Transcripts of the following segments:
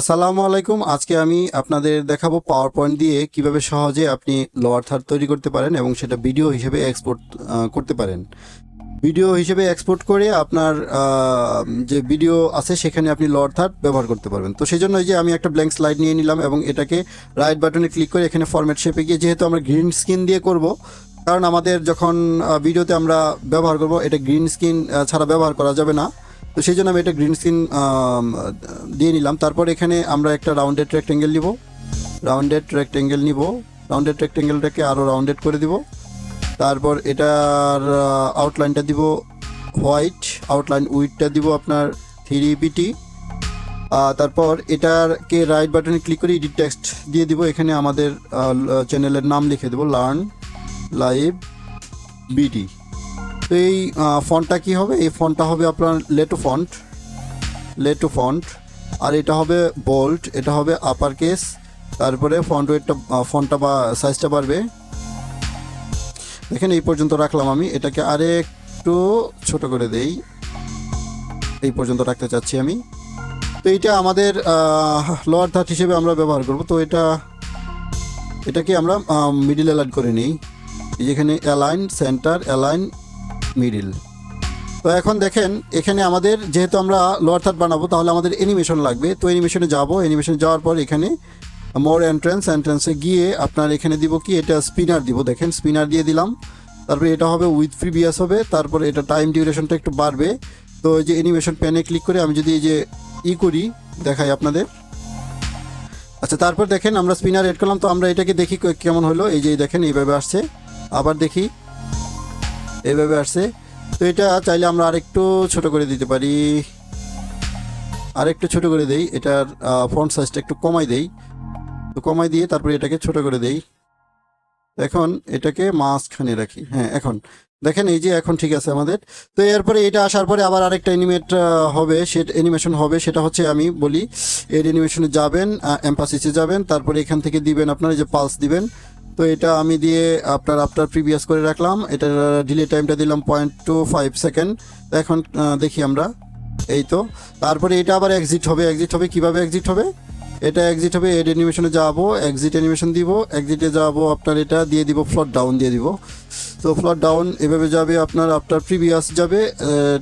আসসালামু আলাইকুম। আজকে আমি আপনাদের দেখাবো পাওয়ার পয়েন্ট দিয়ে কীভাবে সহজে আপনি লোয়ার থার্ড তৈরি করতে পারেন এবং সেটা ভিডিও হিসেবে এক্সপোর্ট করতে পারেন। ভিডিও হিসেবে এক্সপোর্ট করে আপনার যে ভিডিও আছে সেখানে আপনি লোয়ার থার্ড ব্যবহার করতে পারবেন। তো সেই জন্য যে আমি একটা ব্ল্যাঙ্ক স্লাইড নিয়ে নিলাম এবং এটাকে রাইট বাটনে ক্লিক করে এখানে ফরম্যাট শেপে গিয়ে যেহেতু আমরা গ্রিন স্ক্রিন দিয়ে করব, কারণ আমাদের যখন ভিডিওতে আমরা ব্যবহার করব, এটা গ্রিন স্ক্রিন ছাড়া ব্যবহার করা যাবে না। তো সেই জন্য আমি এটা গ্রিন স্ক্রিন দিয়ে নিলাম। তারপর এখানে আমরা একটা রাউন্ডেড রেক্টেঙ্গেল নিব। রাউন্ডেড রেক্টেঙ্গেল নিব। রাউন্ডেড রেক্টেঙ্গেলটাকে আরও রাউন্ডেড করে দিব। তারপর এটার আউটলাইনটা দিব হোয়াইট আউটলাইন উইথটা দিব আপনার থ্রি পিটি তারপর এটারকে রাইট বাটনে ক্লিক করে এডিট টেক্সট দিয়ে দিব। এখানে আমাদের চ্যানেলের নাম লিখে দেবো লার্ন লাইভ বিটি তো এই ফন্টটা কি হবে? এই ফন্টটা হবে আপনার লেটো ফন্ট। লেটো ফন্ট। আর এটা হবে বোল্ট, এটা হবে আপার কেস তারপরে ফন্ট ওয়েটটা ফন্টটা বা সাইজটা বাড়বে। দেখেন, এই পর্যন্ত রাখলাম আমি। এটাকে আরেকটু ছোট করে দেই। এই পর্যন্ত রাখতে চাচ্ছি আমি। তো এইটা আমাদের লোয়ার থার্ড হিসেবে আমরা ব্যবহার করব। তো এটা, এটাকে আমরা মিডিল অ্যালাইন করে নিই। যেখানে অ্যালাইন সেন্টার অ্যালাইন মিডিল। তো এখন দেখেন, এখানে আমাদের যেহেতু আমরা লোয়ার থার্ড বানাবো, তাহলে আমাদের অ্যানিমেশন লাগবে। তো অ্যানিমেশনে যাব। অ্যানিমেশনে যাওয়ার পর এখানে মোর এন্ট্রেন্স এন্ট্রেন্সে গিয়ে আপনার এখানে দিব কি? এটা স্পিনার দিব। দেখেন স্পিনার দিয়ে দিলাম। তারপরে এটা হবে উইথ প্রিভিয়াস হবে। তারপরে এটা টাইম ডিউরেশনটা একটু বাড়বে। তো এই যে অ্যানিমেশন প্যানে ক্লিক করে আমি যদি এই যে ই করি, দেখাই আপনাদের। আচ্ছা তারপর দেখেন আমরা স্পিনার এড করলাম। তো আমরা এটাকে দেখি কেমন হলো। এই যে দেখেন, এইভাবে আসছে। আবার দেখি। এইভাবে আসছে। তো এটা চাইলে আমরা আরেকটু ছোট করে দিতে পারি। আরেকটু ছোট করে দেই। এটার ফন্ট সাইজটা একটু কমাই দেই। তো কমাই দিয়ে তারপরে এটাকে ছোট করে দেই। এখন এটাকে মাঝখানে রাখি। হ্যাঁ এখন। দেখেন এই যে এখন ঠিক আছে আমাদের। তো এরপরে এটা আসার পরে আবার আরেকটা অ্যানিমেট হবে। সে অ্যানিমেশন হবে। সেটা হচ্ছে আমি বলি, এর অ্যানিমেশনে যাবেন এম্পাসিসে যাবেন। তারপরে এখান থেকে দিবেন আপনার এই যে পালস দিবেন। তো এটা আমি দিয়ে আপনার আফটার প্রিভিয়াস করে রাখলাম। এটার ডিলে টাইমটা দিলাম পয়েন্ট টু ফাইভ সেকেন্ড এখন দেখি আমরা। এই তো। তারপরে এটা আবার এক্সিট হবে। এক্সিট হবে কীভাবে এক্সিট হবে? এটা এক্সিট হবে এড অ্যানিমেশনে যাব। এক্সিট অ্যানিমেশন দিব। এক্সিটে যাব আপনার এটা দিয়ে দিব ফ্লট ডাউন দিয়ে দিব। তো ফ্লট ডাউন এভাবে যাবে আপনার আফটার প্রিভিয়াস যাবে।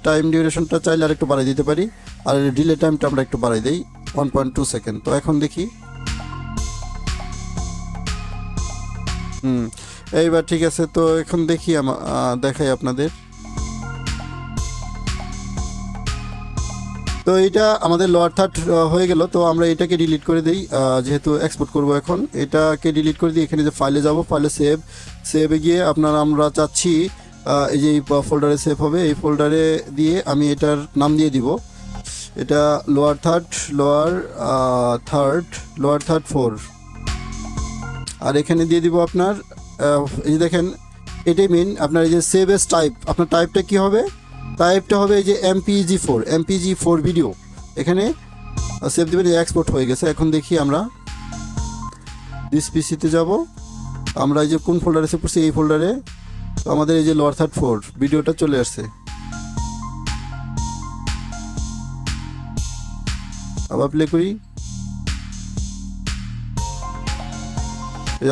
টাইম ডিউরেশনটা চাইলে আর একটু বাড়াই দিতে পারি। আর ডিলে টাইমটা আমরা একটু বাড়াই দিই। ওয়ান পয়েন্ট টু সেকেন্ড তো এখন দেখি। হুম। এইবার ঠিক আছে, তো এখন দেখি দেখাই আপনাদের। তো এটা আমাদের লোয়ার থার্ড হয়ে গেল, তো আমরা এটাকে ডিলিট করে দিই যেহেতু এক্সপোর্ট করব এখন। এটাকে ডিলিট করে দিই এখানে যে ফাইলে যাব ফাইলে সেভ সেভে গিয়ে আপনার আমরা চাচ্ছি এই যে এই ফোল্ডারে সেভ হবে, এই ফোল্ডারে দিয়ে আমি এটার নাম দিয়ে দিব। এটা lower third lower third lower third four আর এখানে দিয়ে দিব আপনার এই যে দেখেন, এটাই মেন আপনার এই যে সেভ এস টাইপ আপনার টাইপটা কি হবে? টাইপটা হবে এই যে MPG four MPG four video এখানে সেভ দেবেন এক্সপোর্ট হয়ে গেছে। এখন দেখি আমরা দিস পিসিতে যাব। আমরা এই যে কোন ফোল্ডারে সেভ করছি? এই ফোল্ডারে তো আমাদের এই যে লোয়ার থার্ড ফোর ভিডিওটা চলে আসছে। আবার প্লে করি।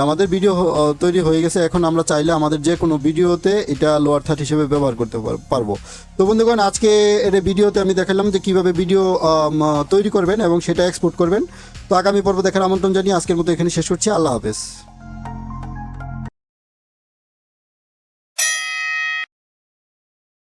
আমাদের ভিডিও তৈরি হয়ে গেছে। এখন আমরা চাইলে আমাদের যে কোনো ভিডিওতে এটা লোয়ার থার্ট হিসেবে ব্যবহার করতে পারব। তো বন্ধুগণ, আজকে এর ভিডিওতে আমি দেখালাম যে কীভাবে ভিডিও তৈরি করবেন এবং সেটা এক্সপোর্ট করবেন। তো আগামী পর্ব দেখার আমন্ত্রণ জানিয়ে আজকের মতো এখানে শেষ করছি। আল্লাহ হাফেজ।